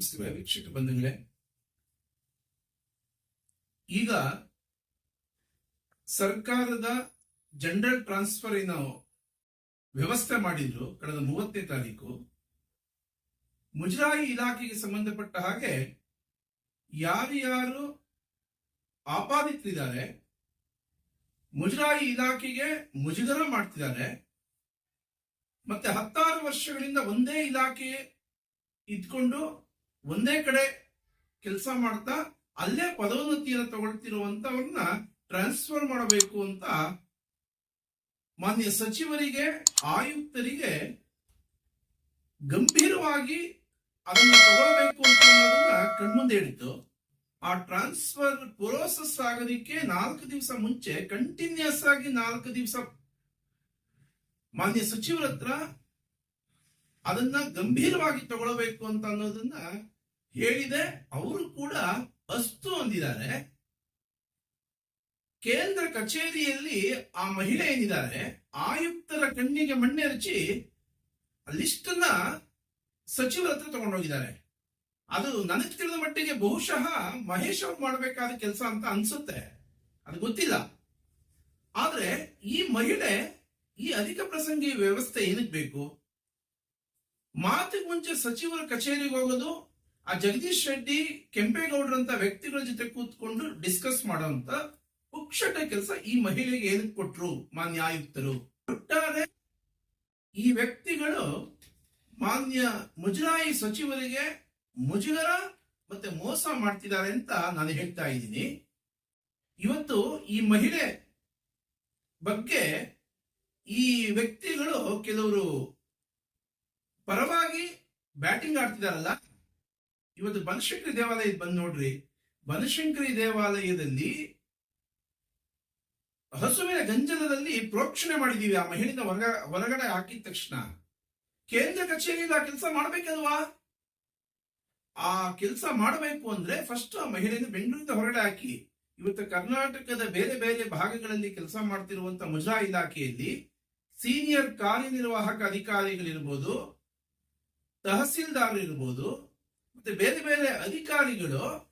ನಮಸ್ಕಾರ ವೀಕ್ಷಕ ಬಂಧುಗಳೇ. ಈಗ ಸರ್ಕಾರದ ಜನರಲ್ ಟ್ರಾನ್ಸ್ಫರ್ ಏನು ವ್ಯವಸ್ಥೆ ಮಾಡಿದ್ರು ಕಳೆದ ಮೂವತ್ತನೇ ತಾರೀಕು. ಮುಜರಾಯಿ ಇಲಾಖೆಗೆ ಸಂಬಂಧಪಟ್ಟ ಹಾಗೆ ಯಾರ್ಯಾರು ಆಪಾದಿತರಿದ್ದಾರೆ, ಮುಜರಾಯಿ ಇಲಾಖೆಗೆ ಮುಜುಗರ ಮಾಡ್ತಿದ್ದಾರೆ. ಮತ್ತೆ ಹತ್ತಾರು ವರ್ಷಗಳಿಂದ ಒಂದೇ ಇಲಾಖೆ ಇದ್ಕೊಂಡು ಒಂದೇ ಕಡೆ ಕೆಲಸ ಮಾಡ್ತಾ ಅಲ್ಲೇ ಪದೋನ್ನತಿಯನ್ನು ತಗೊಳ್ತಿರುವಂತವ್ರನ್ನ ಟ್ರಾನ್ಸ್ಫರ್ ಮಾಡಬೇಕು ಅಂತ ಮಾನ್ಯ ಸಚಿವರಿಗೆ, ಆಯುಕ್ತರಿಗೆ ಗಂಭೀರವಾಗಿ ಅದನ್ನು ತಗೊಳ್ಬೇಕು ಅಂತ ಅನ್ನೋದನ್ನ ಕಣ್ಮುಂದೆ ಹೇಳಿತ್ತು ಆ ಟ್ರಾನ್ಸ್ಫರ್ ಪ್ರೋಸೆಸ್ ಆಗೋದಿಕ್ಕೆ ನಾಲ್ಕು ದಿವಸ ಮುಂಚೆ ಕಂಟಿನ್ಯೂಸ್ ಆಗಿ ನಾಲ್ಕು ದಿವಸ ಮಾನ್ಯ ಸಚಿವರ ಹತ್ರ ಅದನ್ನ ಗಂಭೀರವಾಗಿ ತಗೊಳ್ಬೇಕು ಅಂತ ಅನ್ನೋದನ್ನ ಹೇಳಿದೆ ಅವರು ಕೂಡ ಅಸ್ತು ಅಂದಿದ್ದಾರೆ. ಕೇಂದ್ರ ಕಚೇರಿಯಲ್ಲಿ ಆ ಮಹಿಳೆ ಏನಿದ್ದಾರೆ, ಆಯುಕ್ತರ ಕಣ್ಣಿಗೆ ಮಣ್ಣೆರಚಿ ಲಿಸ್ಟ್ ಅನ್ನ ಸಚಿವರ ಹತ್ರ ತಗೊಂಡೋಗಿದ್ದಾರೆ. ಅದು ನನಗೆ ತಿಳಿದ ಮಟ್ಟಿಗೆ ಬಹುಶಃ ಮಹೇಶ್ ಅವ್ರು ಮಾಡಬೇಕಾದ ಕೆಲಸ ಅಂತ ಅನ್ಸುತ್ತೆ. ಅದು ಗೊತ್ತಿಲ್ಲ. ಆದ್ರೆ ಈ ಮಹಿಳೆ ಈ ಅಧಿಕ ಪ್ರಸಂಗಿ ವ್ಯವಸ್ಥೆ ಏನಕ್ಕೆ ಬೇಕು? ಮಾತಿಗೆ ಮುಂಚೆ ಸಚಿವರ ಕಚೇರಿಗೆ ಹೋಗೋದು ಆ ಜಗದೀಶ್ ರೆಡ್ಡಿ ಕೆಂಪೇಗೌಡರಂತ ವ್ಯಕ್ತಿಗಳ ಜೊತೆ ಕೂತ್ಕೊಂಡು ಡಿಸ್ಕಸ್ ಮಾಡುವಂತ ಪುಕ್ಷಟ ಕೆಲಸ ಈ ಮಹಿಳೆಗೆ ಏನಕ್ಕೆ ಕೊಟ್ರು ಮಾನ್ಯ ಆಯುಕ್ತರು? ಒಟ್ಟಾರೆ ಈ ವ್ಯಕ್ತಿಗಳು ಮಾನ್ಯ ಮುಜರಾಯಿ ಸಚಿವರಿಗೆ ಮುಜುಗರ ಮತ್ತೆ ಮೋಸ ಮಾಡ್ತಿದ್ದಾರೆ ಅಂತ ನಾನು ಹೇಳ್ತಾ ಇದ್ದೀನಿ. ಇವತ್ತು ಈ ಮಹಿಳೆ ಬಗ್ಗೆ ಈ ವ್ಯಕ್ತಿಗಳು ಕೆಲವರು ಪರವಾಗಿ ಬ್ಯಾಟಿಂಗ್ ಆಡ್ತಿದಾರಲ್ಲ ಇವತ್ತು ಬನಶಂಕರಿ ದೇವಾಲಯ ಬಂದು ನೋಡ್ರಿ. ಬನಶಂಕರಿ ದೇವಾಲಯದಲ್ಲಿ ಹಸುವಿನ ಗಂಜಲದಲ್ಲಿ ಪ್ರೋಕ್ಷಣೆ ಮಾಡಿದೀವಿ. ಆ ಮಹಿಳೆಯಿಂದ ಹೊರಗ, ಹೊರಗಡೆ ಹಾಕಿದ ತಕ್ಷಣ. ಕೇಂದ್ರ ಕಚೇರಿಯಲ್ಲಿ ಆ ಕೆಲಸ ಮಾಡ್ಬೇಕಲ್ವಾ? ಆ ಕೆಲಸ ಮಾಡಬೇಕು ಅಂದ್ರೆ ಫಸ್ಟ್ ಆ ಮಹಿಳೆಯನ್ನು ಬೆಂಗಳೂರಿಂದ ಹೊರಗಡೆ ಹಾಕಿ. ಇವತ್ತು ಕರ್ನಾಟಕದ ಬೇರೆ ಬೇರೆ ಭಾಗಗಳಲ್ಲಿ ಕೆಲಸ ಮಾಡ್ತಿರುವಂತ ಮುಜಾ ಇಲಾಖೆಯಲ್ಲಿ ಸೀನಿಯರ್ ಕಾರ್ಯನಿರ್ವಾಹಕ ಅಧಿಕಾರಿಗಳಿರ್ಬೋದು, ತಹಸೀಲ್ದಾರ್ ಇರ್ಬೋದು ಮತ್ತೆ ಬೇರೆ ಬೇರೆ ಅಧಿಕಾರಿಗಳು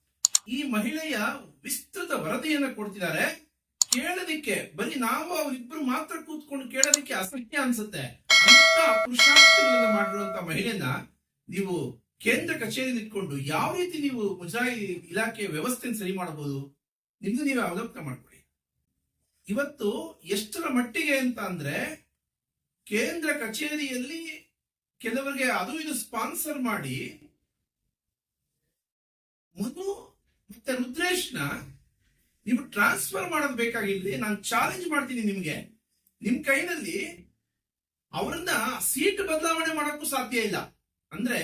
ಈ ಮಹಿಳೆಯ ವಿಸ್ತೃತ ವರದಿಯನ್ನ ಕೊಡ್ತಿದ್ದಾರೆ. ಕೇಳೋದಿಕ್ಕೆ, ಬರೀ ನಾವು ಅವರಿಬ್ರು ಮಾತ್ರ ಕೂತ್ಕೊಂಡು ಕೇಳೋದಿಕ್ಕೆ ಅಸಹ್ಯ ಅನ್ಸುತ್ತೆ. ಅಂತ ಪುರುಷಾರ್ಥಗಳಿಂದ ಮಾಡಿರುವಂತ ಮಹಿಳೆಯನ್ನ ನೀವು ಕೇಂದ್ರ ಕಚೇರಿಯಲ್ಲಿ ಇಟ್ಕೊಂಡು ಯಾವ ರೀತಿ ನೀವು ಮುಜರಾಯಿ ಇಲಾಖೆ ವ್ಯವಸ್ಥೆಯನ್ನು ಸರಿ ಮಾಡಬಹುದು? ನಿಮ್ದು ನೀವು ಅವಲೋಕನ ಮಾಡ್ಕೊಳ್ಳಿ. ಇವತ್ತು ಎಷ್ಟರ ಮಟ್ಟಿಗೆ ಅಂತ ಅಂದ್ರೆ ಕೇಂದ್ರ ಕಚೇರಿಯಲ್ಲಿ ಕೆಲವರಿಗೆ ಅದು ಇದು ಸ್ಪಾನ್ಸರ್ ಮಾಡಿ ಮಧು ಮತ್ತೆ ರುದ್ರೇಶ್ನ ನೀವು ಟ್ರಾನ್ಸ್ಫರ್ ಮಾಡೋದು ಬೇಕಾಗಿಲ್ಲ ನಾನು ಚಾಲೆಂಜ್ ಮಾಡ್ತೀನಿ ನಿಮ್ಗೆ. ನಿಮ್ ಕೈನಲ್ಲಿ ಅವರನ್ನ ಸೀಟ್ ಬದಲಾವಣೆ ಮಾಡೋಕ್ಕೂ ಸಾಧ್ಯ ಇಲ್ಲ. ಅಂದ್ರೆ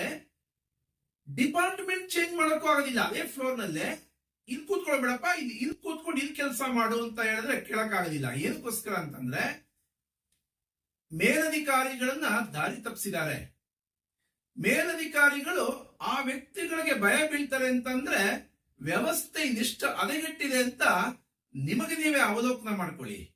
ಡಿಪಾರ್ಟ್ಮೆಂಟ್ ಚೇಂಜ್ ಮಾಡೋಕ್ಕೂ ಆಗೋದಿಲ್ಲ. ಅದೇ ಫ್ಲೋರ್ ನಲ್ಲೇ ಇಲ್ಲಿ ಕೂತ್ಕೊಳ್ಬೇಡಪ್ಪ ಇಲ್ಲಿ ಇಲ್ಲಿ ಕೂತ್ಕೊಂಡು ಇಲ್ಲಿ ಕೆಲಸ ಮಾಡು ಅಂತ ಹೇಳಿದ್ರೆ ಕೇಳಕ್ ಆಗೋದಿಲ್ಲ ಏನಕ್ಕೋಸ್ಕರ ಅಂತಂದ್ರೆ ಮೇಲಧಿಕಾರಿಗಳನ್ನ ದಾರಿ ತಪ್ಪಿಸಿದ್ದಾರೆ. ಮೇಲಧಿಕಾರಿಗಳು ಆ ವ್ಯಕ್ತಿಗಳಿಗೆ ಭಯ ಬೀಳ್ತಾರೆ ಅಂತಂದ್ರೆ ವ್ಯವಸ್ಥೆ ಇದಿಷ್ಟು ಹದಗೆಟ್ಟಿದೆ ಅಂತ ನಿಮಗೆ ನೀವೇ ಅವಲೋಕನ ಮಾಡ್ಕೊಳ್ಳಿ.